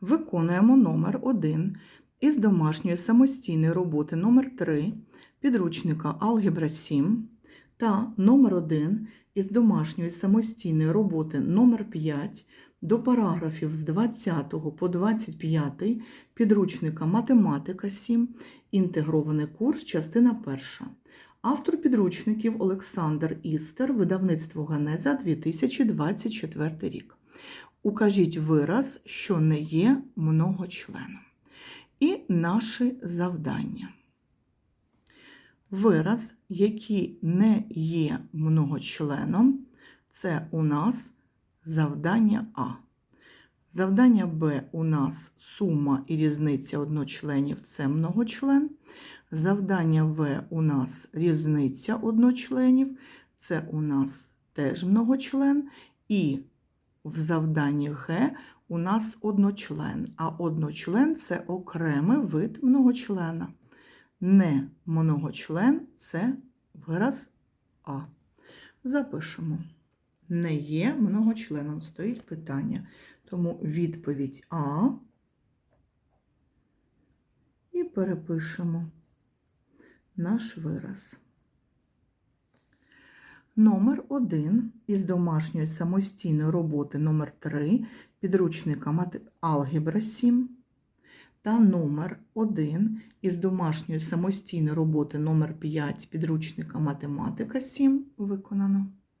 Виконуємо номер 1 із домашньої самостійної роботи номер 3 підручника Алгебра 7 та номер 1 із домашньої самостійної роботи номер 5 до параграфів з 20 по 25 підручника Математика 7, інтегрований курс, частина 1. Автор підручників Олександр Істер, видавництво Ганеза 2024 рік. Укажіть вираз, що не є многочленом. І наші завдання. Вираз, який не є многочленом, це у нас завдання А. Завдання Б у нас сума і різниця одночленів це многочлен. Завдання В у нас різниця одночленів, це у нас теж многочлен. І в завданні Г у нас одночлен, а одночлен це окремий вид многочлена. Не многочлен це вираз А. Запишемо. Не є многочленом, стоїть питання. Тому відповідь А. І перепишемо наш вираз. Номер 1 із домашньої самостійної роботи номер 3 підручника Алгебра 7 та номер 1 із домашньої самостійної роботи номер 5 підручника Математика 7 виконано.